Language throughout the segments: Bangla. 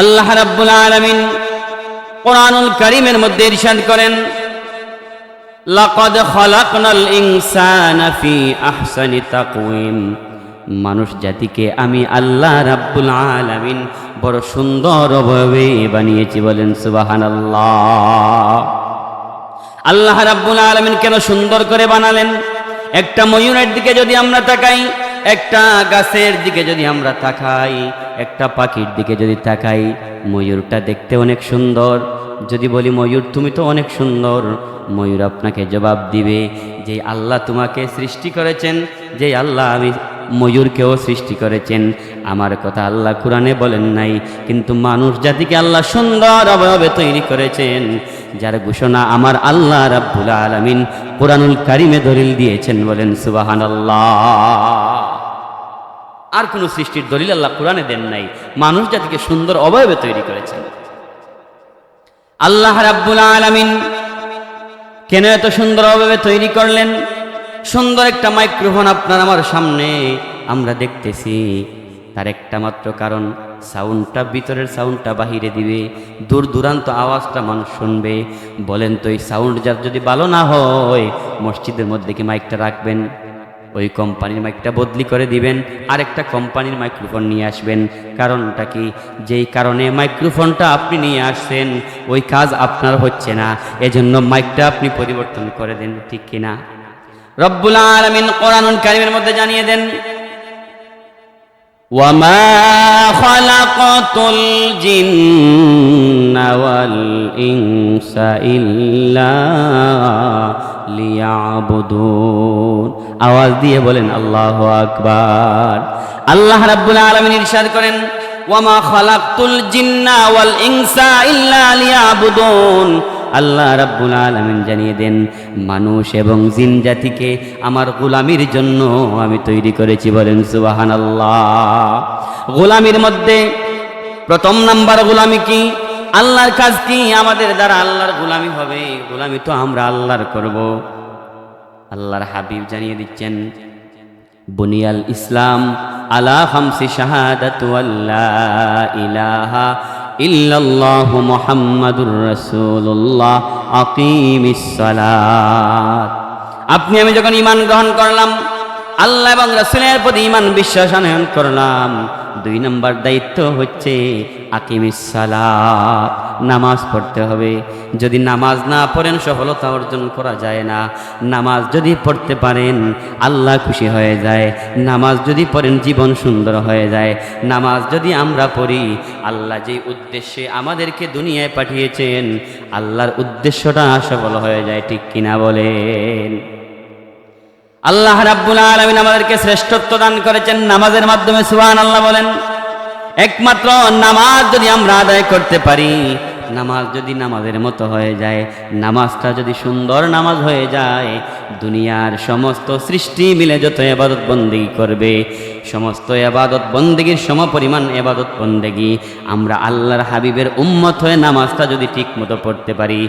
আল্লাহ রাব্বুল আলামিন কোরআনুল কারীমের মধ্যে ইরশাদ করেন, লাকাদ খালাকনাল ইনসানা ফি আহসানি তাকওয়িম। মানুষ জাতিকে আমি আল্লাহ রাব্বুল আলামিন বড় সুন্দরভাবে বানিয়েছি বলেন, সুবহানাল্লাহ। আল্লাহ রাব্বুল আলামিন কেন সুন্দর করে বানালেন? একটা ময়ূরের দিকে যদি আমরা তাকাই একটা গাছের দিকে যদি আমরা তাকাই, একটা পাখির দিকে যদি তাকাই, ময়ূরটা দেখতে অনেক সুন্দর। যদি বলি, ময়ূর, তুমি তো অনেক সুন্দর। ময়ূর আপনাকে জবাব দিবে, যে আল্লাহ তোমাকে সৃষ্টি করেছেন, যে আল্লাহ আমি ময়ূরকেও সৃষ্টি করেছেন। আমার কথা আল্লাহ কোরআনে বলেন নাই, কিন্তু মানুষ জাতিকে আল্লাহ সুন্দর অবয়বে তৈরি করেছেন। যার ঘোষণা আমার আল্লাহ রাব্বুল আলামিন কোরআনুল কারিমে দলিল দিয়েছেন, বলেন সুবাহান আর কোনো সৃষ্টির দলিল আল্লাহ কোরআনে দেন নাই। মানুষ জাতিকে সুন্দর অবয়বে তৈরি করেছেন। আল্লাহ রাব্বুল আলামিন কেন এত সুন্দর অভাবে তৈরি করলেন? সুন্দর একটা মাইক্রোফোন আপনার আমার সামনে আমরা দেখতেছি। তার একটা মাত্র কারণ, সাউন্ডটা, ভিতরের সাউন্ডটা বাহিরে দিবে। দূর দূরান্ত আওয়াজটা মানুষ শুনবে। বলেন তো এই সাউন্ড যার যদি ভালো না হয়, মসজিদের মধ্যে কি মাইকটা রাখবেন? ওই কোম্পানির মাইকটা বদলি করে দিবেন আরেকটা কোম্পানির মাইক্রোফোন নিয়ে আসবেন কারণটা কি যেই কারণে মাইক্রোফোনটা আপনি নিয়ে আসছেন ওই কাজ আপনার হচ্ছে না এজন্য মাইকটা আপনি পরিবর্তন করে দেন ঠিক কিনা রব্বুল আলামিন কোরআনুল কারীমের মধ্যে জানিয়ে দেন وما خلقت الجن والإنس إلا লিয়াবুদুন। আওয়াজ দিয়ে বলেন, আল্লাহ আকবার। আল্লাহ রাব্বুল আলামিন ইরশাদ করেন, ওয়ামা খালাকতুল জিন্না ওয়াল ইনসা ইল্লা লিয়াবুদুন। আল্লাহ রাব্বুল আলামিন জানিয়ে দেন, মানুষ এবং জিন জাতিকে আমার গোলামির জন্য আমি তৈরি করেছি। বলেন, সুবহানাল্লাহ। গোলামির মধ্যে প্রথম নাম্বার গোলামি কি? আল্লাহর কাজ কি? আমাদের দ্বারা আল্লাহর গোলামি হবে। গোলামি তো আমরা আল্লাহর করব। আল্লাহর হাবিব জানিয়ে দিচ্ছেন, বুনিয়াল ইসলাম আলা হামসি শাহাদাতু আল্লাহ ইলাহা ইল্লাল্লাহু মুহাম্মাদুর রাসূলুল্লাহ আকিমিস সালাত। আপনি, আমি যখন ঈমান গ্রহণ করলাম, আল্লাহ এবং রাসূলের প্রতি ঈমান বিশ্বাস আনয়ন করলাম দুই নম্বর দায়িত্ব হচ্ছে আকিমিস সালাত নামাজ পড়তে হবে। যদি নামাজ না পড়েন, সফলতা অর্জন করা যায় না। নামাজ যদি পড়তে পারেন, আল্লাহ খুশি হয়ে যায়। নামাজ যদি পড়েন, জীবন সুন্দর হয়ে যায়। নামাজ যদি আমরা পড়ি, আল্লাহ যে উদ্দেশ্যে আমাদেরকে দুনিয়ায় পাঠিয়েছেন, আল্লাহর উদ্দেশ্যটা সফল হয়ে যায়, ঠিক কিনা বলেন? আল্লাহ রাব্বুল আলামিন আমাদেরকে শ্রেষ্ঠত্ব দান করেছেন। নামাজের মাধ্যমে সুহান আল্লাহ বলেন, একমাত্র নামাজ যদি আমরা আদায় করতে পারি নামাজ যদি নামাজের মতো হয়ে যায়, নামাজটা যদি সুন্দর নামাজ হয়ে যায়, দুনিয়ার সমস্ত সৃষ্টি মিলে যত এবাদত বন্দেগি করবে, সমস্ত এবাদত বন্দেগির সম পরিমাণ এবাদত বন্দেগি, আমরা আল্লাহর হাবিবের উম্মত হয়ে নামাজটা যদি ঠিক মতো পড়তে পারি,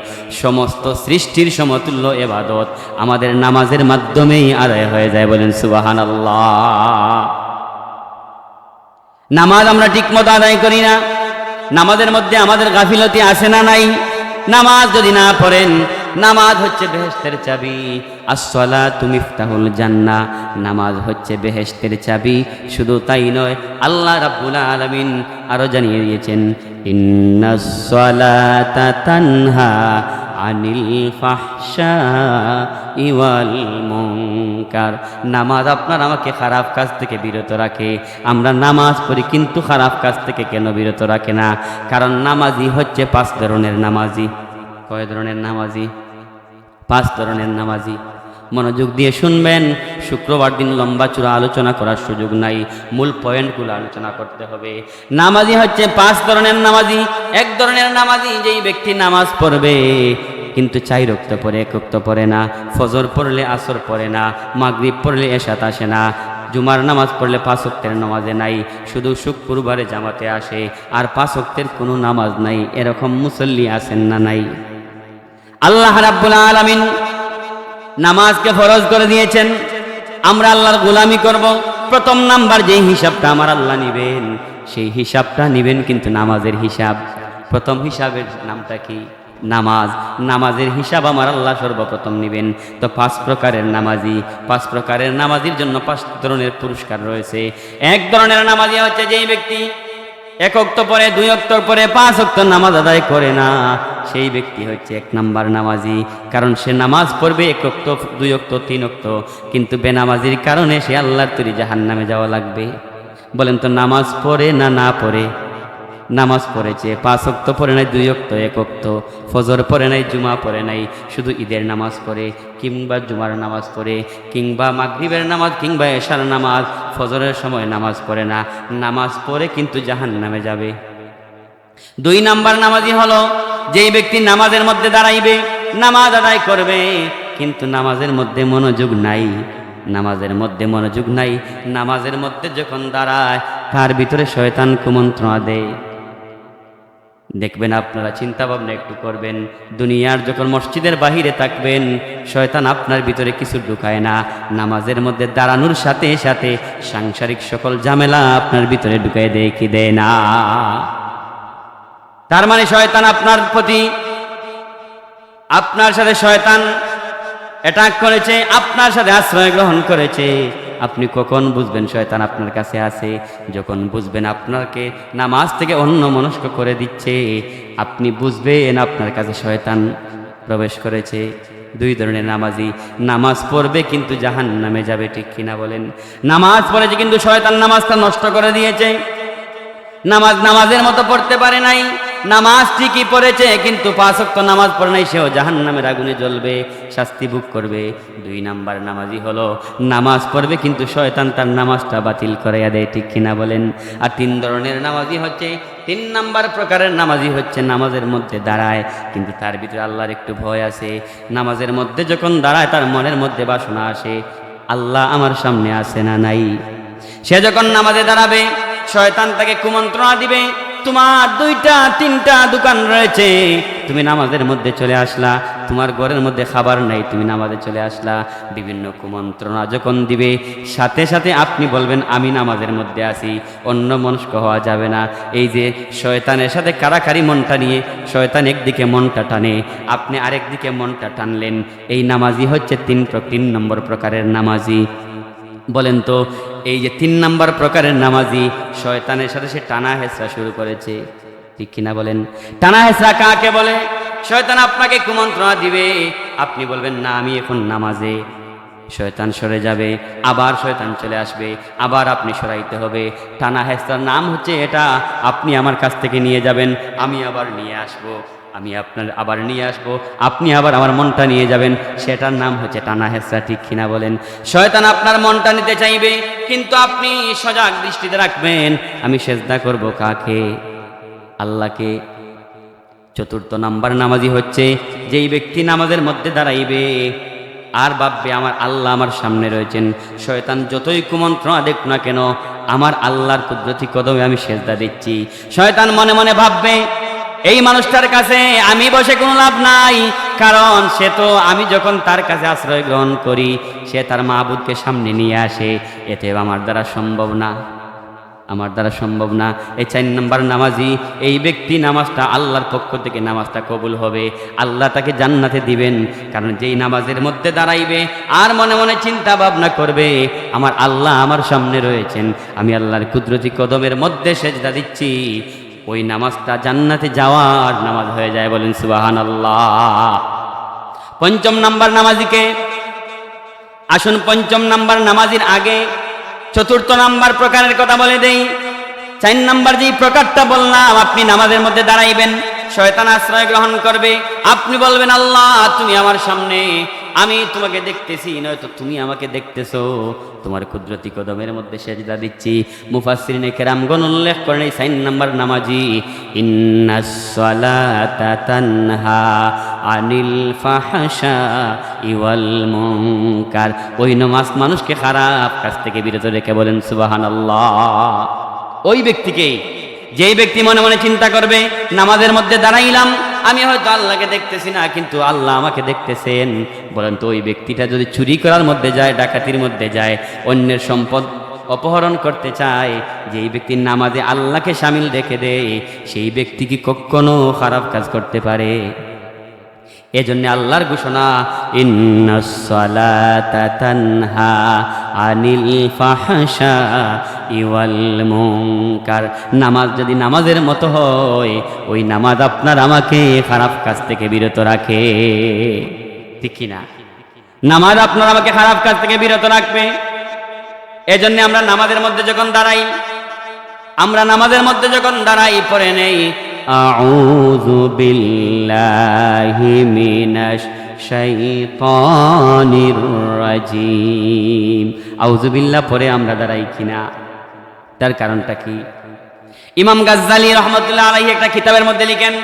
সমস্ত সৃষ্টির সমতুল্য এবাদত আমাদের নামাজের মাধ্যমেই আদায় হয়ে যায় বলেন সুবাহান আল্লাহ নামাজ আমরা ঠিক মতো আদায় করি না। নামাজের মধ্যে আমাদের গাফিলতি আসে না নাই? নামাজ যদি না পড়েন নামাজ হচ্ছে বেহেস্তের চাবি। আসলা তুমি তাহুল জান্না নামাজ হচ্ছে বেহেস্তের চাবি। শুধু তাই নয়, আল্লাহ রাব্বুল আলামিন আরও জানিয়ে দিয়েছেন তানহা আনিল ইওয়াল মুনকার। নামাজ আপনার আমাকে খারাপ কাজ থেকে বিরত রাখে। আমরা নামাজ পড়ি কিন্তু খারাপ কাজ থেকে কেন বিরত রাখে না? কারণ নামাজি হচ্ছে পাঁচ ধরনের নামাজি কয় ধরনের নামাজি? পাঁচ ধরনের নামাজি। মনোযোগ দিয়ে শুনবেন, শুক্রবার দিন লম্বা চূড়া আলোচনা করার সুযোগ নাই, মূল পয়েন্টগুলো আলোচনা করতে হবে। নামাজি হচ্ছে পাঁচ ধরনের নামাজি। এক ধরনের নামাজি যেই ব্যক্তি নামাজ পড়বে, কিন্তু চাই রক্ত পরে, এক রক্ত পড়ে না, ফজর পড়লে আসর পড়ে না, মাগরিব পড়লে এসাত আসে না, জুমার নামাজ পড়লে পাঁচ অক্তের নামাজে নাই, শুধু শুক্রবারে জামাতে আসে, আর পাঁচ অক্তের কোনো নামাজ নাই, এরকম মুসল্লি আসেন না নাই। আল্লাহ রাব্বুল আলামিন নামাজকে ফরজ করে দিয়েছেন। আমরা আল্লাহর গোলামি করব। প্রথম নাম্বার যে হিসাবটা আমার আল্লাহ নিবেন, সেই হিসাবটা নেবেন কিন্তু নামাজের হিসাব। প্রথম হিসাবের নামটা কি? নামাজ। নামাজের হিসাব আমার আল্লাহ সর্বপ্রথম নেবেন। তো পাঁচ প্রকারের নামাজি, পাঁচ প্রকারের নামাজির জন্য পাঁচ ধরনের পুরস্কার রয়েছে। এক ধরনের নামাজি হচ্ছে যেই ব্যক্তি এক অক্ত পরে, দুই অক্তর পরে, পাঁচ অক্ত নামাজ আদায় করে না। সেই ব্যক্তি হচ্ছে এক নাম্বার নামাজি। কারণ সে নামাজ পড়বে এক অক্ত, দুই অক্ত, তিন অক্ত। কিন্তু বেনামাজির কারণে সে আল্লাহর তৈরি জাহান নামে যাওয়া লাগবে। বলেন তো, নামাজ পড়ে না না পড়ে? নামাজ পড়েছে, পাঁচ অক্ত পড়ে নাই, দুই অক্ত, এক অক্ত। ফজর পড়ে নাই, জুমা পড়ে নাই, শুধু ঈদের নামাজ পড়ে, কিংবা জুমার নামাজ পড়ে, কিংবা মাগরিবের নামাজ, কিংবা এশার নামাজ ফজরের সময় নামাজ পড়ে না, নামাজ পড়ে কিন্তু জাহান নামে যাবে। দুই নাম্বার নামাজি হলো, যেই ব্যক্তি নামাজের মধ্যে দাঁড়াইবে, নামাজ আদায় করবে, কিন্তু নামাজের মধ্যে মনোযোগ নাই, নামাজের মধ্যে মনোযোগ নাই, নামাজের মধ্যে যখন দাঁড়ায়, তার ভিতরে শয়তান কুমন্ত্রণা দেয়। দেখবেন আপনারা চিন্তা ভাবনা একটু করবেন। দুনিয়ার যখন মসজিদের বাহিরে থাকবেন, শয়তান আপনার ভিতরে কিছু ঢুকায় না। নামাজের মধ্যে দাঁড়ানোর সাথে সাথে সাংসারিক সকল ঝামেলা আপনার ভিতরে ঢুকায় দেয় কি দেয় না। তার মানে শয়তান আপনার প্রতি, আপনার সাথে শয়তান অ্যাটাক করেছে, আপনার সাথে আশ্রয় গ্রহণ করেছে। আপনি কখন বুঝবেন শয়তান আপনার কাছে আছে? যখন বুঝবেন আপনাকে নামাজ থেকে অন্য মনস্ক করে দিচ্ছে, আপনি বুঝবেন আপনার কাছে শয়তান প্রবেশ করেছে। দুই ধরনের নামাজি, নামাজ পড়বে কিন্তু জাহান নামে যাবে, ঠিক কিনা বলেন? নামাজ পড়েছে কিন্তু শয়তান নামাজটা নষ্ট করে দিয়েছে। নামাজ নামাজের মতো পড়তে পারে নাই। নামাজ ঠিকই পড়েছে? কিন্তু পাঁচক্ত নামাজ পড়ে নাই, সেও জাহান নামের আগুনে জ্বলবে, শাস্তি ভোগ করবে। দুই নাম্বার নামাজি হলো, নামাজ পড়বে, কিন্তু শয়তান তার নামাজটা বাতিল করাইয়া দেয়, ঠিক কিনা বলেন? আর তিন ধরনের নামাজি হচ্ছে, তিন নাম্বার প্রকারের নামাজি হচ্ছে, নামাজের মধ্যে দাঁড়ায়, কিন্তু তার ভিতরে আল্লাহর একটু ভয় আছে। নামাজের মধ্যে যখন দাঁড়ায়, তার মনের মধ্যে বাসনা আসে, আল্লাহ আমার সামনে আসে না নাই? সে যখন নামাজে দাঁড়াবে, শয়তান তাকে কুমন্ত্রণা দিবে তোমার দুইটা, তিনটা দোকান রয়েছে। তুমি নামাজের মধ্যে চলে আসলা, তোমার ঘরের মধ্যে খাবার নাই, তুমি নামাজে চলে আসলা। বিভিন্ন কুমন্ত্রণা যখন দিবে, সাথে সাথে আপনি বলবেন, আমি নামাজের মধ্যে আছি, অন্য মনস্ক হওয়া যাবে না। এই যে শয়তানের সাথে কারাকারি মনটা নিয়ে, শয়তান একদিকে মনটা টানে, আপনি আরেক দিকে মনটা টানলেন। এই নামাজি হচ্ছে তিন তিন নম্বর প্রকারের নামাজি। বলেন তো এই যে তিন নাম্বার প্রকারের নামাজি, শয়তানের সাথে সে টানা হেসরা শুরু করেছে। ঠিক কিনা বলেন? টানা হেসরা কাকে বলে? শয়তান আপনাকে কুমন্ত্রণা দিবে। আপনি বলবেন, না, আমি এখন নামাজে। শয়তান সরে যাবে, আবার শয়তান চলে আসবে, আবার আপনি সরাইতে হবে। টানা হেসরার নাম হচ্ছে এটা, আপনি আমার কাছ থেকে নিয়ে যাবেন, আমি আবার নিয়ে আসব। আমি আপনার আবার নিয়ে আসব। আপনি আবার আমার মনটা নিয়ে যাবেন। সেটার নাম হচ্ছে টানা হেসরা, ঠিক কিনা বলেন? শয়তান আপনার মনটা নিতে চাইবে, কিন্তু আপনি সজাগ দৃষ্টিতে রাখবেন। আমি সেজদা করব কাকে? আল্লাহকে। চতুর্থ নাম্বার নামাজি হচ্ছে, যেই ব্যক্তি নামাজের মধ্যে দাঁড়াইবে, আর ভাববে, আমার আল্লাহ আমার সামনে রয়েছেন। শয়তান যতই কুমন্ত্রণা দেখ না কেন, আমার আল্লাহর কুদরতি কদমে আমি সেজদা দিচ্ছি। শয়তান মনে মনে ভাববে এই মানুষটার কাছে আমি বসে কোনো লাভ নাই, কারণ সে তো আমি যখন তার কাছে আশ্রয় গ্রহণ করি, সে তার মাহবুদকে সামনে নিয়ে আসে, এতে আমার দ্বারা সম্ভব না। আমার দ্বারা সম্ভব না। এই চার নম্বর নামাজি, এই ব্যক্তি নামাজটা আল্লাহর পক্ষ থেকে নামাজটা কবুল হবে, আল্লাহ তাকে জান্নাতে দিবেন, কারণ যেই নামাজের মধ্যে দাঁড়াইবে, আর মনে মনে চিন্তা ভাবনা করবে, আমার আল্লাহ আমার সামনে রয়েছেন, আমি আল্লাহর কুদরতি কদমের মধ্যে সেজদা দিচ্ছি। ওই নামাজটা জান্নাতে যাওয়ার নামাজ হয়ে যায় বলেন সুবাহান আল্লাহ পঞ্চম নাম্বার নামাজিকে আসুন, পঞ্চম নাম্বার নামাজির আগে চতুর্থ নাম্বার প্রকারের কথা বলে দেই। চার নাম্বার যেই প্রকারটা বললাম, আপনি নামাজের মধ্যে দাঁড়াইবেন, শয়তান আশ্রয় গ্রহণ করবে। আপনি বলবেন, আল্লাহ, তুমি আমার সামনে আমি তোমাকে দেখতেছি, নয়তো তুমি আমাকে দেখতেছো। তোমার কুদরতি কদমের মধ্যে সেজদা দিচ্ছি। মুফাসসিরিনে কেরামগণ উল্লেখ করেন এই সাইন নাম্বার নামাজি ইন্নাস সালাতা তানহা আনিল ফাহশা ইওয়াল মুনকার। ওই নামাজ মানুষকে খারাপ কাজ থেকে বিরত রেখে বলেন, সুবহানাল্লাহ। ওই ব্যক্তিকে, যেই ব্যক্তি মনে মনে চিন্তা করবে, নামাজের মধ্যে দাঁড়াইলাম আমি হয়তো আল্লাহকে দেখতেছি না, কিন্তু আল্লাহ আমাকে দেখতেছেন। বলেন তো, ওই ব্যক্তিটা যদি চুরি করার মধ্যে যায়, ডাকাতির মধ্যে যায়, অন্যের সম্পদ অপহরণ করতে চায় যেই ব্যক্তির নামাজে আল্লাহকে সামিল রেখে দেয়, সেই ব্যক্তি কি কখনো খারাপ কাজ করতে পারে? এজন্য আল্লাহর ঘোষণা ইন্নাসসালাতা তানহা। আনিল ফাহশা ইওয়াল মুনকার। নামাজ যদি নামাজের মতো হয়, ওই নামাজ আপনার আমাকে খারাপ কাজ থেকে বিরত রাখে। ঠিক কি না নামাজ আপনার আমাকে খারাপ কাজ থেকে বিরত রাখবে। এজন্য আমরা নামাজের মধ্যে যখন দাঁড়াই, আমরা নামাজের মধ্যে যখন দাঁড়াই, পড়ে নেই, আউযু বিল্লাহি মিনাশ রাজিম আউযু বিল্লাহ পরে আমরা দাঁড়াই কিনা? তার কারণটা কি? ইমাম গাজ্জালি রহমতুল্লাহ আলাইহি একটা কিতাবের মধ্যে লিখেন,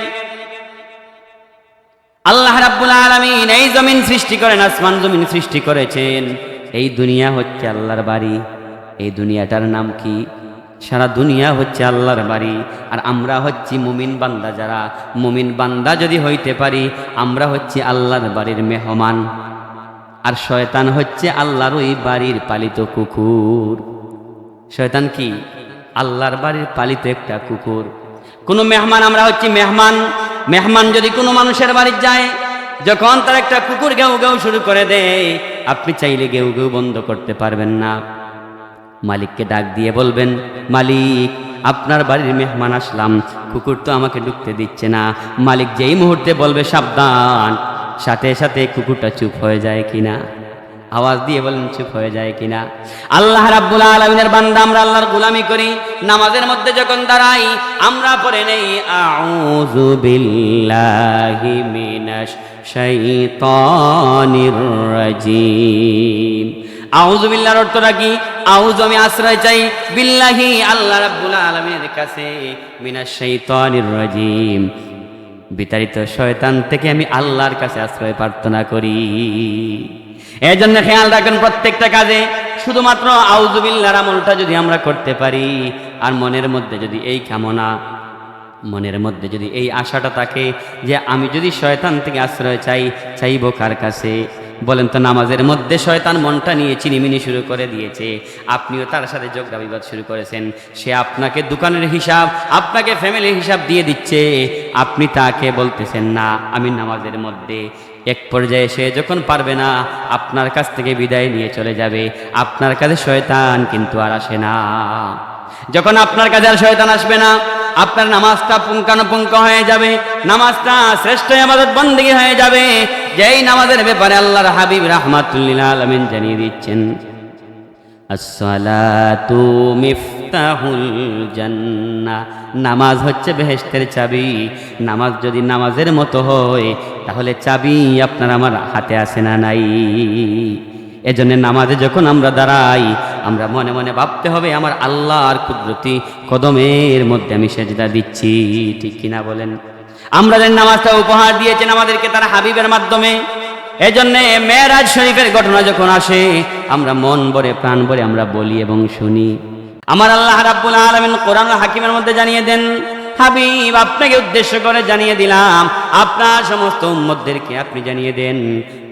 আল্লাহ রাব্বুল আলামিন এই জমিন সৃষ্টি করেন, আসমান জমিন সৃষ্টি করেছেন। এই দুনিয়া হচ্ছে আল্লাহর বাড়ি। এই দুনিয়াটার নাম কি? সারা দুনিয়া হচ্ছে আল্লাহর বাড়ি, আর আমরা হচ্ছি মুমিন বান্দা যারা। মুমিন বান্দা যদি হইতে পারি, আমরা হচ্ছি আল্লাহর বাড়ির মেহমান। আর শয়তান হচ্ছে আল্লাহর ওই বাড়ির পালিত কুকুর। শয়তান কি? আল্লাহর বাড়ির পালিত একটা কুকুর। কোনো মেহমান, আমরা হচ্ছি মেহমান। মেহমান যদি কোনো মানুষের বাড়ি যায়, যখন তার একটা কুকুর গেউ গেউ শুরু করে দেয়, আপনি চাইলে গেউ গেউ বন্ধ করতে পারবেন না। মালিককে ডাক দিয়ে বলবেন, মালিক, আপনার বাড়ির মেহমান আসলাম। কুকুর তো আমাকে ঢুকতে দিচ্ছে না। মালিক যেই মুহূর্তে বলবে, সাবধান। সাথে সাথে কুকুরটা চুপ হয়ে যায় কিনা? আওয়াজ দিয়ে বলেন চুপ হয়ে যায় কিনা? আল্লাহ রাব্বুল আলামিনের বান্দা, আমরা আল্লাহর গোলামি করি। নামাজের মধ্যে যখন দাঁড়াই, আমরা পড়ে নেই, আউযু বিল্লাহি মিনাশ শাইতানির রাজিম। আউযু বিল্লাহর অর্থটা কি? আউযু আমি আশ্রয় চাই। বিল্লাহি আল্লাহ রাব্বুল আলামিনের কাছে। মিনাশ শাইতানির রাজিম। বিতাড়িত শয়তান থেকে আমি আল্লাহর কাছে আশ্রয় প্রার্থনা করি। এই জন্য খেয়াল রাখবেন প্রত্যেকটা কাজে, শুধুমাত্র আউজুবিল্লার আমলটা যদি আমরা করতে পারি, আর মনের মধ্যে যদি এই কামনা, মনের মধ্যে যদি এই আশাটা থাকে যে আমি যদি শয়তান থেকে আশ্রয় চাই, চাইব কার কাছে? বলেন তো নামাজের মধ্যে শয়তান মনটা নিয়ে চিনিমিনি শুরু করে দিয়েছে। আপনিও তার সাথে যোগদা বিবাদ শুরু করেছেন। সে আপনাকে দোকানের হিসাব, আপনাকে ফ্যামিলির হিসাব দিয়ে দিচ্ছে। আপনি তাকে বলতেছেন, না, আমি নামাজের মধ্যে এক পর্যায়ে সে যখন পারবে না, আপনার কাছ থেকে বিদায় নিয়ে চলে যাবে। আপনার কাছে শয়তান কিন্তু আর আসে না। যখন আপনার কাছে আর শয়তান আসবে না আপনার নামাজটা পুঙ্খানুপুঙ্খ হয়ে যাবে, নামাজটা শ্রেষ্ঠ আমাদের বন্দী হয়ে যাবে। যেই নামাজের ব্যাপারে আল্লাহর হাবিব রাহমাতুল্লিল আলমিন জানিয়ে দিচ্ছেন নামাজ হচ্ছে বেহেশতের চাবি। নামাজ যদি নামাজের মতো হয়, তাহলে চাবি আপনার আমার হাতে আসে না নাই? এজন্য নামাজে যখন আমরা দাঁড়াই, আমরা মনে মনে ভাবতে হবে আমার আল্লাহর কুদরতি কদমের মধ্যে আমি সেজদা দিচ্ছি, ঠিক কিনা বলেন? আমরা যে নামাজটা উপহার দিয়েছেন আমাদেরকে তার হাবিবের মাধ্যমে, এজন্য মেয়েরাজ শরীফের ঘটনা যখন আসে, আমরা মন ভরে, প্রাণ ভরে আমরা বলি এবং শুনি। আমার আল্লাহ রাব্বুল আলামিন কোরআন হাকিমের মধ্যে জানিয়ে দেন, হাবিব আপনাকে উদ্দেশ্য করে জানিয়ে দিলাম, আপনার সমস্ত উম্মতদেরকে আপনি জানিয়ে দেন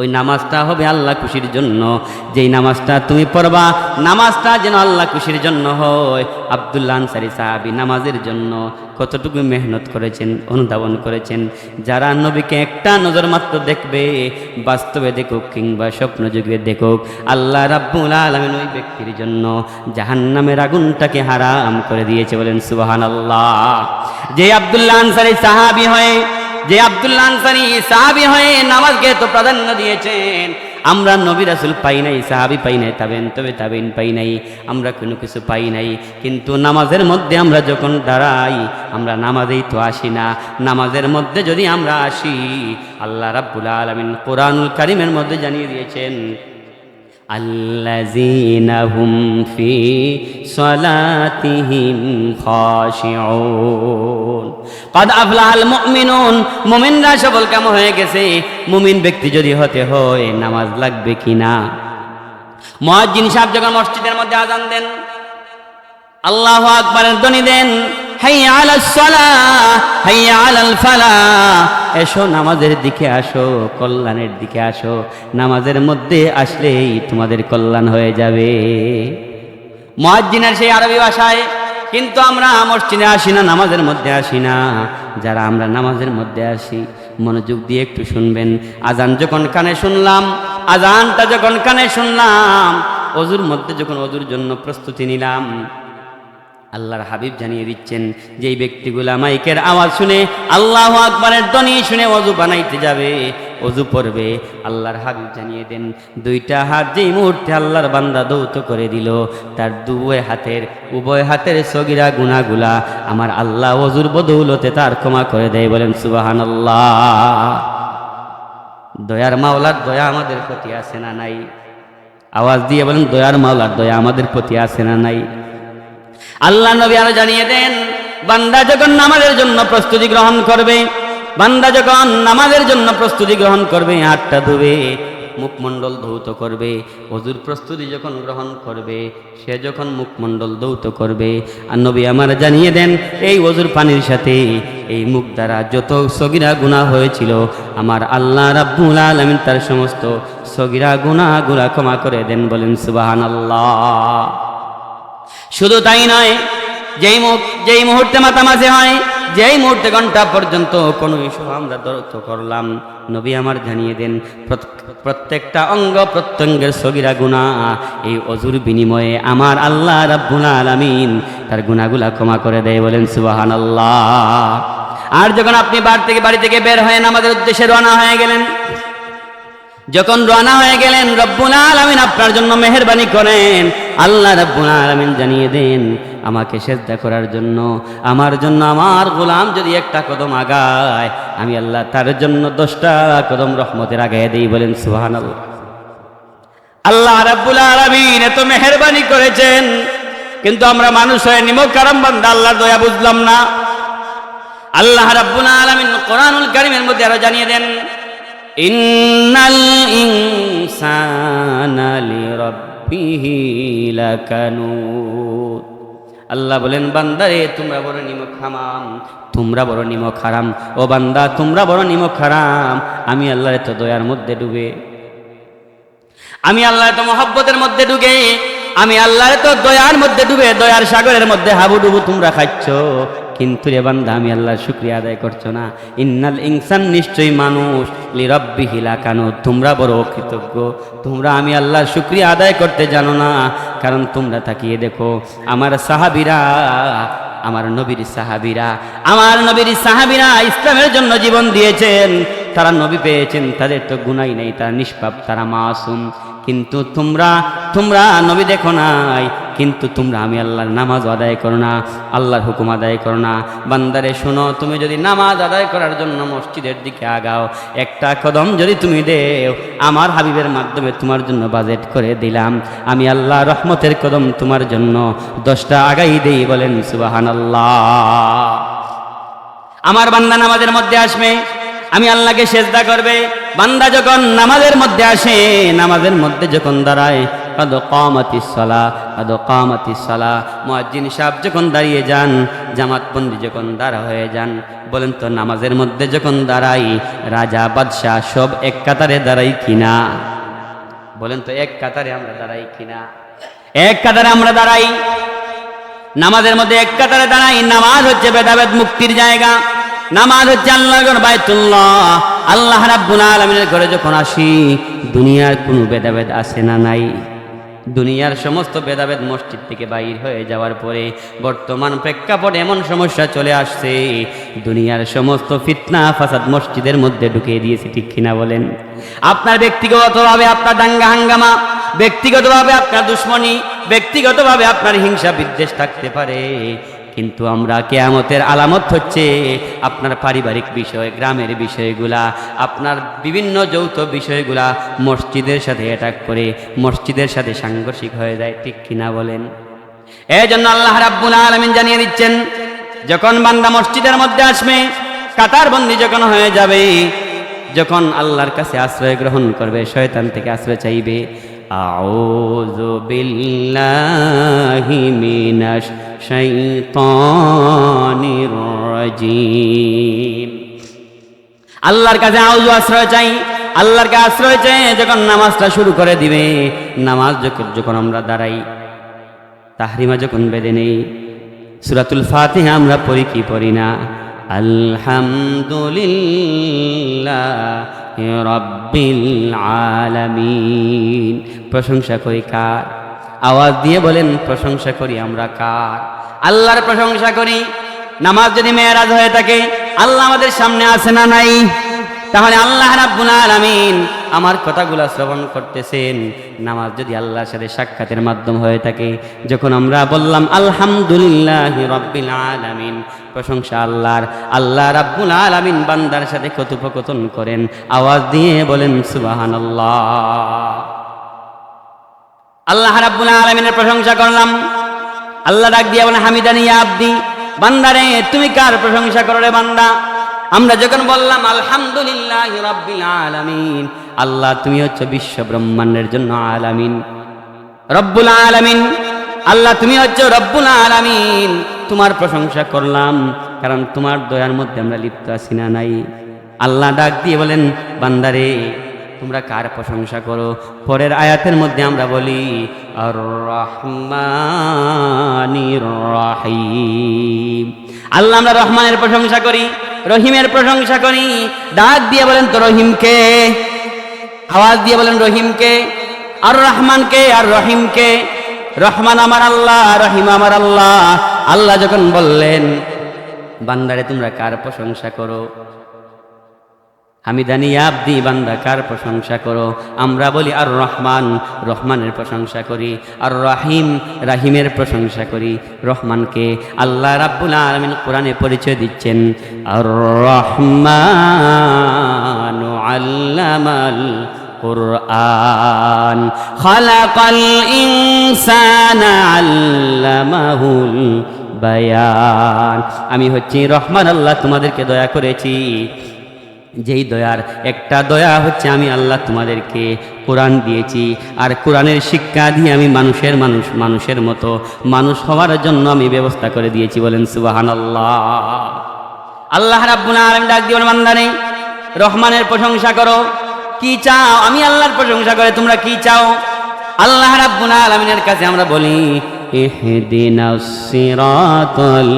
ওই নামাজটা হবে আল্লাহ খুশির জন্য। যেই নামাজটা তুমি পড়বা, নামাজটা যেন আল্লাহ খুশির জন্য হয়। আবদুল্লাহ আনসারি সাহাবি নামাজের জন্য কতটুকু মেহনত করেছেন, অনুধাবন করেছেন? যারা নবীকে একটা নজর মাত্র দেখবে, বাস্তবে দেখুক কিংবা স্বপ্ন যুগে দেখুক, আল্লাহ রাব্বুল আলমিন ওই ব্যক্তির জন্য জাহান্নামের আগুনটাকে হারাম করে দিয়েছে বলেন সুবাহান আল্লাহ যে আবদুল্লাহ আনসারি সাহাবি হয়ে যে আবদুল্লাহ আনসারি সাহাবি হয়ে নামাজকে তো প্রাধান্য দিয়েছেন। আমরা নবী রাসুল পাই নাই, সাহাবি পাই নাই, তাবেন, তবে তাবেন পাই নাই, আমরা কোনো কিছু পাই নাই। কিন্তু নামাজের মধ্যে আমরা যখন দাঁড়াই, আমরা নামাজেই তো আসি না। নামাজের মধ্যে যদি আমরা আসি, আল্লাহ রাব্বুল আলমিন কোরআনুল কারিমের মধ্যে জানিয়ে দিয়েছেন الذين هم في صلاتهم خاشعون قد أفلح المؤمنون মুমিনরা সবল কাম হয়ে গেছে মুমিন ব্যক্তি যদি হতে হয় নামাজ লাগবে কিনা মুয়াজ্জিন সাহেব যখন মসজিদের মধ্যে আজান দেন আল্লাহ আকবরের ধ্বনি দেন এসো নামাজের দিকে আসো, কল্যাণের দিকে আসো। নামাজের মধ্যে আসলেই তোমাদের কল্যাণ হয়ে যাবে। মুয়াজ্জিনের সেই আরবি ভাষায়, কিন্তু আমরা মসজিদে আসি না, নামাজের মধ্যে আসি না। যারা আমরা নামাজের মধ্যে আসি, মনোযোগ দিয়ে একটু শুনবেন। আজান যখন কানে শুনলাম আজানটা যখন কানে শুনলাম, অজুর মধ্যে যখন অজুর জন্য প্রস্তুতি নিলাম আল্লাহর হাবিব জানিয়ে দিচ্ছেন, যেই ব্যক্তিগুলা মাইকের আওয়াজ শুনে আল্লাহ আকবরের ধ্বনি শুনে অজু বানাইতে যাবে অজু পড়বে, আল্লাহর হাবিব জানিয়ে দেন, দুইটা হাত যেই মুহূর্তে আল্লাহর বান্দা দৌত করে দিল, তার দুই হাতের, উভয় হাতের সগিরা গুনাগুলা আমার আল্লাহ অজুর বদৌলতে তার ক্ষমা করে দেয় বলেন সুবাহান আল্লাহ দয়ার মাওলার দয়া আমাদের প্রতি আছে না নাই? আওয়াজ দিয়ে বলেন, দয়ার মাওলার দয়া আমাদের প্রতি আছে না নাই? আল্লাহ নবী আরও জানিয়ে দেন, বান্দা যখন নামাজের জন্য প্রস্তুতি গ্রহণ করবে, বান্দা যখন নামাজের জন্য প্রস্তুতি গ্রহণ করবে, হাতটা ধুবে, মুখমণ্ডল ধৌত করবে, হজুর প্রস্তুতি যখন গ্রহণ করবে, সে যখন মুখমণ্ডল ধৌত করবে, আর নবী আমার জানিয়ে দেন, এই অজুর পানির সাথে এই মুখ দ্বারা যত সগিরা গুণা হয়েছিল, আমার আল্লাহ রাব্বুল আলমিন তার সমস্ত সগিরা গুণাগুলা ক্ষমা করে দেন বলেন সুবাহান আল্লাহ শুধু তাই নয়, যেই যেই মুহূর্তে মাতামাঝি হয়, যেই মুহূর্তে ঘণ্টা পর্যন্ত কোনো ইস্যু আমরা দরত করলাম নবী আমার জানিয়ে দেন প্রত্যেকটা অঙ্গ প্রত্যঙ্গের সগিরা গুণা এই অজুর বিনিময়ে আমার আল্লাহ রাব্বুল আলামিন তার গুণাগুলা ক্ষমা করে দেয়, বলেন সুবাহান আল্লাহ আর যখন আপনি বাড়ি থেকে বাড়ি থেকে বের হয়ে আমাদের উদ্দেশ্যে রওনা হয়ে গেলেন যখন রানা হয়ে গেলেন, রব্বুল আলামিন আপনার জন্য মেহেরবানি করেন। আল্লাহ রব্বুল আলামিন জানিয়ে দেন, আমাকে সেজদা করার জন্য, আমার জন্য আমার গোলাম যদি একটা কদম আগায়, আমি আল্লাহ তার জন্য দশটা কদম রহমতের আগায় দিই বলেন, সুবহানাল্লাহ। আল্লাহ রাব্বুল আলামিন এত মেহেরবানি করেছেন, কিন্তু আমরা মানুষ হয়ে নিমক কারাম বান্দা, আল্লাহর দয়া বুঝলাম না। আল্লাহ রব্বুল আলামিন কোরআনুল কারীমের মধ্যে আরও জানিয়ে দেন ইন্নাল ইনসানা লিরাব্বিহি লাকানুত। আল্লাহ বলেন বান্দারে তোমরা বড় নিমক হামাম তোমরা বড় নিমক হারাম। ও বান্দা, তোমরা বড় নিমক হারাম। আমি আল্লাহর তো দয়ার মধ্যে ডুবে। আমি আল্লাহ তো মহব্বতের মধ্যে ডুবে। আমি আল্লাহর তো দয়ার মধ্যে ডুবে, দয়ার সাগরের মধ্যে হাবুডুবু তোমরা খাচ্ছ। কিন্তু রে বান্দা, আমি আল্লাহর শুক্রিয়া আদায় করছ না। ইন্নাল ইনসান নিশ্চয়ই মানুষ। লিরব্বি হিলাকানো তোমরা বড় কৃতজ্ঞ। তোমরা আমি আল্লাহর শুক্রিয়া আদায় করতে জানো না। কারণ তোমরা তাকিয়ে দেখো, আমার সাহাবিরা, আমার নবীর সাহাবিরা, আমার নবীর সাহাবিরা ইসলামের জন্য জীবন দিয়েছেন। তারা নবী পেয়েছেন, তাদের তো গুনাই নেই, তারা নিষ্পাপ, তারা মাসুম। কিন্তু তোমরা তোমরা নবী দেখো নাই। কিন্তু তোমরা আমি আল্লাহর নামাজ আদায় করো না, আল্লাহর হুকুম আদায় করো না। বান্দারে, শোনো, তুমি যদি নামাজ আদায় করার জন্য মসজিদের দিকে আগাও, একটা কদম যদি তুমি দেও, আমার হাবিবের মাধ্যমে তোমার জন্য বাজেট করে দিলাম। আমি আল্লাহ রহমতের কদম তোমার জন্য দশটা আগাই দেই বলেন সুবাহান আল্লাহ আমার বান্দা নামাজের মধ্যে আসবে, আমি আল্লাহকে সেজদা করবে। বান্দা যখন নামাজের মধ্যে আসে, নামাজের মধ্যে যখন দাঁড়ায় কদ কামাতি সলা কদ কামাতি সলা। মুয়াজ্জিন সাহেব যখন দাঁড়িয়ে যান জামাতবন্দি যখন দাঁড়া হয়ে যান, বলেন তো নামাজের মধ্যে যখন দাঁড়াই, রাজা, বাদশাহ সব এক কাতারে দাঁড়াই কিনা? বলেন তো এক কাতারে আমরা দাঁড়াই কিনা? এক কাতারে আমরা দাঁড়াই। নামাজের মধ্যে এক কাতারে দাঁড়াই, নামাজ হচ্ছে বেদাবেদ মুক্তির জায়গা। নামাজ হচ্ছে আল্লাহর বাইতুল্লাহ। আল্লাহ রাব্বুল আলামিনের ঘরে যখন আসি, দুনিয়ার কোনো ভেদাভেদ আছে না নাই? দুনিয়ার সমস্ত ভেদাভেদ মসজিদ থেকে বাইর হয়ে যাওয়ার পরে বর্তমান প্রেক্ষাপট এমন সমস্যা চলে আসছে। দুনিয়ার সমস্ত ফিতনা ফাসাদ মসজিদের মধ্যে ঢুকিয়ে দিয়েছে, ঠিক কিনা বলেন? আপনার ব্যক্তিগতভাবে আপনার দাঙ্গা হাঙ্গামা, ব্যক্তিগতভাবে আপনার দুশ্মনী, ব্যক্তিগতভাবে আপনার হিংসা বিদ্বেষ থাকতে পারে। কিন্তু আমরা কেয়ামতের আলামত হচ্ছে আপনার পারিবারিক বিষয়, গ্রামের বিষয়গুলা, আপনার বিভিন্ন যৌথ বিষয়গুলা মসজিদের সাথে অ্যাটাক করে মসজিদের সাথে সাংঘর্ষিক হয়ে যায়, ঠিক কিনা বলেন? এই জন্য আল্লাহ রাব্বুল আলামিন জানিয়ে দিচ্ছেন, যখন বান্দা মসজিদের মধ্যে আসবে, কাতার বন্দি যখন হয়ে যাবে, যখন আল্লাহর কাছে আশ্রয় গ্রহণ করবে, শয়তান থেকে আশ্রয় চাইবে আউযু বিল্লাহি মিনাশ শাইতানির রাজিম আল্লাহর কাছে আউযু আশ্রয় চাই, আল্লাহর কাছে আশ্রয় চাই, যখন নামাজটা শুরু করে দিবে, নামাজ যখন যখন আমরা দাঁড়াই, তাহরিমা যখন বেঁধে নেই, সুরাতুল ফাতিহা আমরা পড়ি কি পড়ি না? আলহামদুলিল্লাহ রব্বিল আলামিন। প্রশংসা করি কার? আওয়াজ দিয়ে বলেন, প্রশংসা করি আমরা কার? আল্লাহর প্রশংসা করি। নামাজ যদি মেয়েরাজ হয়ে থাকে, আল্লাহ আমাদের সামনে আসে না নাই? তাহলে আল্লাহ রাব্বুল আলামিন আমার কথাগুলা শ্রবণ করতেছেন। নামাজ যদি আল্লাহর সাথে সাক্ষাতের মাধ্যম হয়ে থাকে, যখন আমরা বললাম, আলহামদুলিল্লাহ রব্বিল আলামিন প্রশংসা আল্লাহর। আল্লাহ রাব্বুল আলামিন বান্দার সাথে কথোপকথন করেন। আওয়াজ দিয়ে বলেন, সুবহানাল্লাহ আল্লাহ রাব্বুল আলামিনের প্রশংসা করলাম। আল্লাহ ডাক দিয়ে বলেন হামিদানি আব্দি, বান্দারে, তুমি কার প্রশংসা করো রে বান্দা? আমরা যখন বললাম, আলহামদুলিল্লাহ রাব্বিল আলামিন, আল্লাহ, তুমি হচ্ছে বিশ্ব ব্রহ্মাণ্ডের জন্য আলামিন। রব্বুল আলামিন, আল্লাহ, তুমি হচ্ছে রব্বুল আলামিন। তোমার প্রশংসা করলাম, কারণ তোমার দয়ার মধ্যে আমরা লিপ্ত আছি না নাই। আল্লাহ ডাক দিয়ে বলেন, বান্দারে, তোমরা কার প্রশংসা করো? পরের আয়াতের মধ্যে আমরা বলি আর রহমানির আল্লাহ, আমরা রহমানের প্রশংসা করি। রহিমের প্রশংসা করি। ডাক দিয়ে বলেন তো রহিমকে, আওয়াজ দিয়ে বলেন রহিমকে, আর রহমানকে, আর রহিমকে। রহমান আমার আল্লাহ, রহিম আমার আল্লাহ। আল্লাহ যখন বললেন, বান্দারে তোমরা কার প্রশংসা করো? আমি জানি, আব্দি, বান্দা, কার প্রশংসা করো? আমরা বলি আর রহমান রহমানের প্রশংসা করি। আর রাহিম রাহিমের প্রশংসা করি। রহমানকে আল্লাহ রাব্বুল আলমিন কোরআনে পরিচয় দিচ্ছেন। আর রহমান আল্লামাল কুরআন। খালাকাল ইনসানা আল্লামাহুল বায়ান। আমি হচ্ছি রহমান, আল্লাহ তোমাদেরকে দয়া করেছি। যেই দয়ার, একটা দয়া হচ্ছে আমি আল্লাহ তোমাদেরকে কোরআন দিয়েছি। আর কোরআনের শিক্ষা দিয়ে আমি মানুষের মানুষ, মানুষের মতো মানুষ হওয়ার জন্য আমি ব্যবস্থা করে দিয়েছি বলেন সুবাহান আল্লাহ আল্লাহ রাব্বুল আলামিন ডাক বান্দানে রহমানের প্রশংসা করো। কি চাও? আমি আল্লাহর প্রশংসা করে, তোমরা কি চাও? আল্লাহ রাব্বুল আলামিনের কাছে আমরা বলি, ইহদিনাস সিরাতাল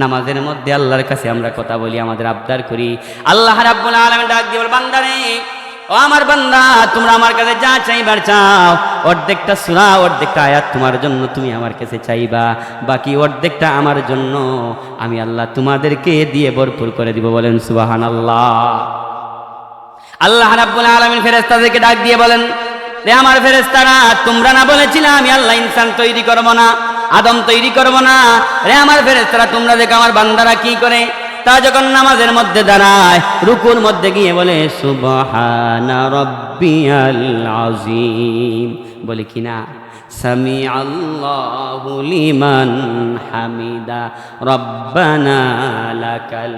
নামাজের মধ্যে আল্লাহর কাছে আমরা কথা বলি, আমাদের আবদার করি। আল্লাহ রাব্বুল আলামিন ডাক দিয়ে বান্দারে ও আমার বান্দা, তোমরা আমার কাছে যা চাইবার চাও, অর্ধেকটা সূরা, অর্ধেকটা আয়াত তোমার জন্য তুমি আমার কাছে চাইবা। বাকি অর্ধেকটা আমার জন্য আমি আল্লাহ তোমাদেরকে দিয়ে ভরপুর করে দিব বলেন, সুবহানাল্লাহ। আল্লাহ আল্লাহ রাব্বুল আলামিন ফেরেশতাদেরকে ডাক দিয়ে বলেন, রে আমার ফেরেশতারা, তোমরা না বলেছিলে আমি আল্লাহ ইনসান তৈরি করব না? আদম তৈরি করব না। রে আমার ফেরেশতারা, তোমরা দেখো আমার বান্দারা কি করে। তা যখন নামাজের মধ্যে দাঁড়ায়, রুকুর মধ্যে গিয়ে বলে, সুবহানা রাব্বিয়াল আযীম। বলে কিনা সামি আল্লাহু লিমান হামিদা, রব্বানা লাকাল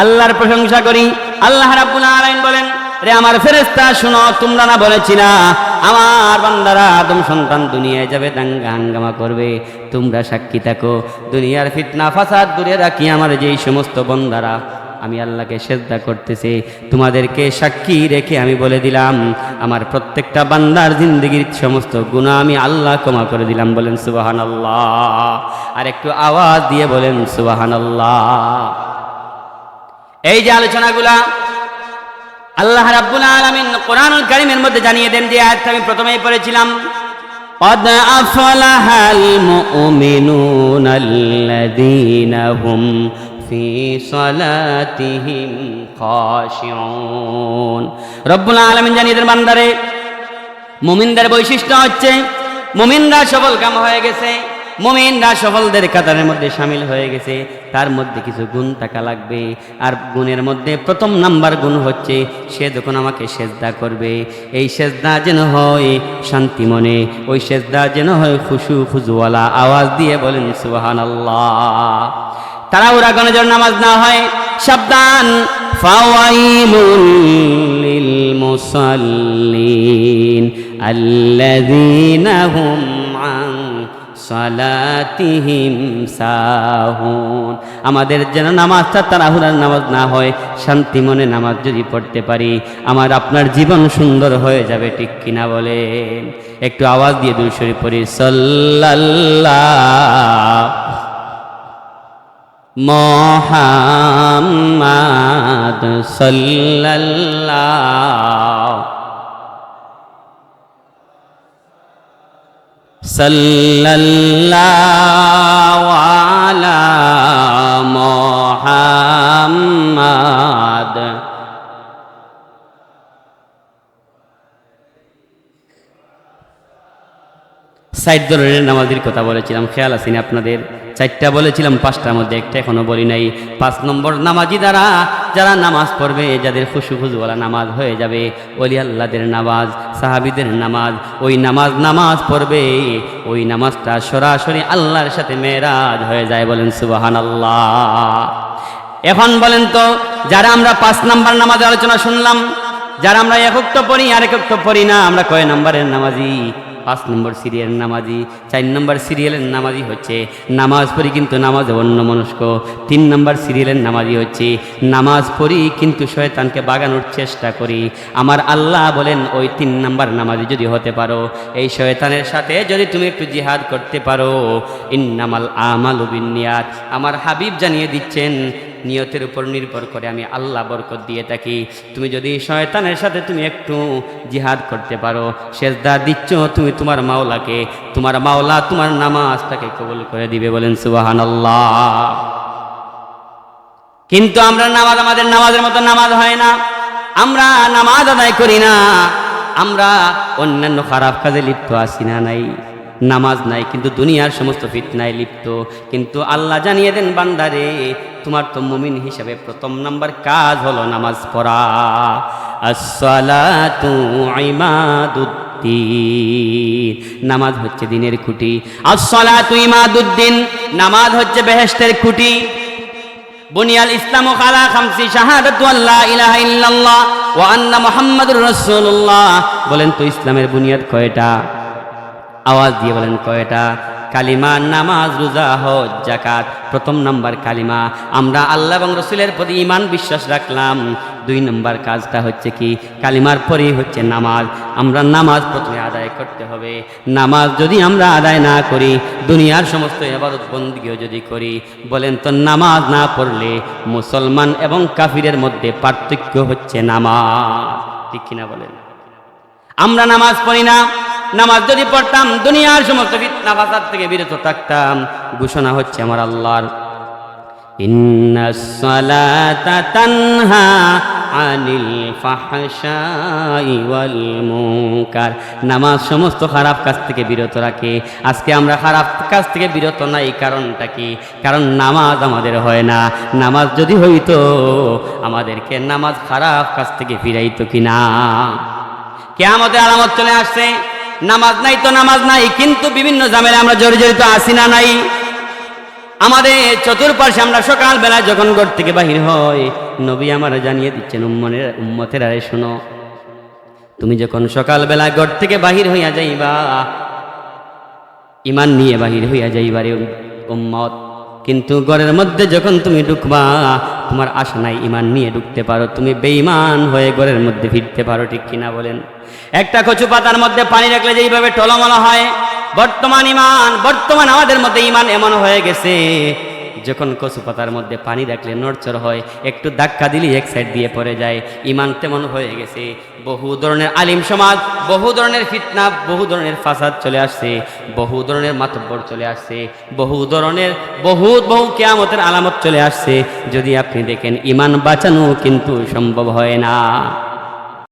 আল্লাহর প্রশংসা করি। আল্লাহ রাব্বুল আলামিন বলেন রে আমার ফেরেশতা, শুনো, তোমরা না বলেছিলা আমার বান্দারা আদম সন্তান দুনিয়ায় যাবে, দাঙ্গা হাঙ্গামা করবে। তোমরা সাক্ষী থাকো, দুনিয়ার ফিতনা, ফাসাদ দূরে রাখি আমার যেই সমস্ত বন্দারা। আমি আল্লাহকে সেজদা করতেছি, তোমাদেরকে সাক্ষী রেখে আমি বলে দিলাম, আমার প্রত্যেকটা বান্দার জিন্দগির সমস্ত গুণা আমি আল্লাহ ক্ষমা করে দিলাম, বলেন সুবাহান আল্লাহ আর একটু আওয়াজ দিয়ে বলেন সুবাহান আল্লাহ এই যে আলোচনাগুলা আল্লাহ রাব্বুল আলামিন কোরআনুল কারীমের মধ্যে জানিয়ে দেন যে আয়াতটা আমি প্রথমেই পড়েছিলাম قد أفلح المؤمنون الذين هم في صلاتهم خاشعون রব্বুল আলামিন জানিয়ে দেন বান্দারে মুমিনদের বৈশিষ্ট্য হচ্ছে মুমিনরা সফল কাম হয়ে গেছে মুমিনরা সফলদের কাতারের মধ্যে সামিল হয়ে গেছে। তার মধ্যে কিছু গুণ থাকা লাগবে। আর গুণের মধ্যে প্রথম নাম্বার গুণ হচ্ছে, সে যখন আমাকে সেজদা করবে, এই সেজদা যেন হয় শান্তি মনে, ওই সেজদা যেন হয় খুশু খুজুওয়ালা আওয়াজ দিয়ে বলেন সুহান আল্লাহ তাড়াহুড়া কোনো যেন নামাজ না হয়, সাবধান। ফাওয়াইলুল লিল মুসাল্লিন, আল্লাযীনা হুম আন সালাতিহিম সাহুন। আমাদের যেন নামাজটা তাড়াহুড়ার নামাজ না হয়, শান্তি মনে নামাজ যদি পড়তে পারি, আমার আপনার জীবন সুন্দর হয়ে যাবে, ঠিক কিনা বলেন? একটু আওয়াজ দিয়ে দুই শরীফ পড়ি, সাল্লাল্লাহ মোহাম্মদ সাল্লাল্লাহ সাল্লাল্লাহু আলা মোহাম্মদ। সাইড ধরনের নামাজের কথা বলেছিলাম খেয়াল আসেনি আপনাদের? চারটা বলেছিলাম, পাঁচটার মধ্যে একটা এখনও বলি নাই। পাঁচ নম্বর নামাজি দ্বারা যারা নামাজ পড়বে, যাদের খুশু খুশুওয়ালা নামাজ হয়ে যাবে অলি আল্লাদের নামাজ, সাহাবিদের নামাজ, ওই নামাজ নামাজ পড়বে, ওই নামাজটা সরাসরি আল্লাহর সাথে মেয়েরাজ হয়ে যায় বলেন সুবাহান আল্লাহ এখন বলেন তো, যারা আমরা পাঁচ নাম্বার নামাজের আলোচনা শুনলাম, যারা আমরা একক তো পড়ি আর একক তো পড়ি না, আমরা কয় নাম্বারের নামাজি? পাঁচ নম্বর সিরিয়ালের নামাজি, চার নম্বর সিরিয়ালের নামাজি হচ্ছে নামাজ পড়ি কিন্তু নামাজ অন্য মনস্ক। তিন নম্বর সিরিয়ালের নামাজি হচ্ছে নামাজ পড়ি কিন্তু শয়তানকে বাগানোর চেষ্টা করি। আমার আল্লাহ বলেন, ওই তিন নম্বর নামাজি যদি হতে পারো, এই শয়তানের সাথে যদি তুমি একটু জিহাদ করতে পারো। ইন্নামাল আমাল নিয়াত। আমার হাবিব জানিয়ে দিচ্ছেন নিয়তের উপর নির্ভর করে আমি আল্লাহ বরকত দিয়ে থাকি। তুমি যদি শয়তানের সাথে তুমি একটু জিহাদ করতে পারো, সেজদা দিচ্ছ, তুমি তোমার মাওলাকে, তোমার মাওলা তোমার নামাজ তাকে কবুল করে দিবে বলেন সুবাহান কিন্তু আমরা নামাজ আমাদের নামাজের মতো নামাজ হয় না। আমরা নামাজ আদায় করি না। আমরা অন্যান্য খারাপ কাজে লিপ্ত আছি না নাই। নামাজ নাই, কিন্তু দুনিয়ার সমস্ত ফিতনায় লিপ্ত। কিন্তু আল্লাহ জানিয়ে দেন, বান্দারে, তোমার তো মুমিন হিসাবে প্রথম নাম্বার কাজ হলো নামাজ পড়া। নামাজ হচ্ছে দিনের খুঁটি। আসসালাতু ইমাদুদ্দিন। নামাজ হচ্ছে বেহেশতের খুঁটি। বুনিয়াল ইসলাম খালা খামসি, শাহাদাতু আল্লাহ ইলাহা ইল্লাল্লাহ ওয়া আন্না মুহাম্মাদুর রাসূলুল্লাহ। বলেন তো, ইসলামের বুনিয়াদ কয়টা? আওয়াজ দিয়ে বলেন, কয়টা? কালিমা, নামাজ, রোজা, হজ জাকাত প্রথম নাম্বার কালিমা, আমরা আল্লাহ এবং রসুলের প্রতি ইমান বিশ্বাস রাখলাম। দুই নম্বর কাজটা হচ্ছে কি? কালিমার পরেই হচ্ছে নামাজ। আমরা নামাজ প্রথমে আদায় করতে হবে। নামাজ যদি আমরা আদায় না করি, দুনিয়ার সমস্ত এবারত বন্দিও যদি করি, বলেন তো নামাজ না পড়লে মুসলমান এবং কাফিরের মধ্যে পার্থক্য হচ্ছে নামাজ। ঠিক কিনা বলেন? আমরা নামাজ পড়ি না। নামাজ যদি পড়তাম, দুনিয়ার সমস্ত ফিতনা ফাসাদ থেকে বিরত থাকতাম। ঘোষণা হচ্ছে আমার আল্লাহর। নামাজ সমস্ত খারাপ কাজ থেকে বিরত রাখে। আজকে আমরা খারাপ কাজ থেকে বিরত নাই, কারণটা কি? কারণ নামাজ আমাদের হয় না। নামাজ যদি হইতো, আমাদেরকে নামাজ খারাপ কাজ থেকে ফিরাইতো কিনা? কেয়ামতের আলামত চলে আসছে। নামাজ নাই তো নামাজ নাই, কিন্তু বিভিন্ন জামেলা আমরা জড়িত আসি না নাই? আমাদের চতুর্পাশে আমরা সকালবেলায় যখন ঘর থেকে বাহির হয় নবী আমার জানিয়ে দিচ্ছেন, উম্মনের, উম্মতের আরে শোনো, তুমি যখন সকালবেলা ঘর থেকে বাহির হইয়া যাইবা ইমান নিয়ে বাহির হইয়া যাইবারে উম্মত। কিন্তু ঘরের মধ্যে যখন তুমি ঢুকবা তোমার আশা নাই ইমান নিয়ে ঢুকতে পারো। তুমি বেঈমান হয়ে ঘরের মধ্যে ফিরতে পারো, ঠিক কিনা বলেন? একটা কচু পাতার মধ্যে পানি রাখলে যেইভাবে টলমলা হয়, বর্তমান ইমান বর্তমান আমাদের মধ্যে ইমান এমন হয়ে গেছে। যখন কচু পাতার মধ্যে পানি রাখলে নড়চড় হয়, একটু ধাক্কা দিলে এক সাইড দিয়ে পড়ে যায়। ইমান তেমন হয়ে গেছে। বহু ধরনের আলিম সমাজ, বহু ধরনের ফিতনা, বহু ধরনের ফাসাদ চলে আসছে, বহু ধরনের মাতব্বর চলে আসছে, বহু ধরনের বহু বহু কেয়ামতের আলামত চলে আসছে। যদি আপনি দেখেন, ইমান বাঁচানো কিন্তু সম্ভব হয় না।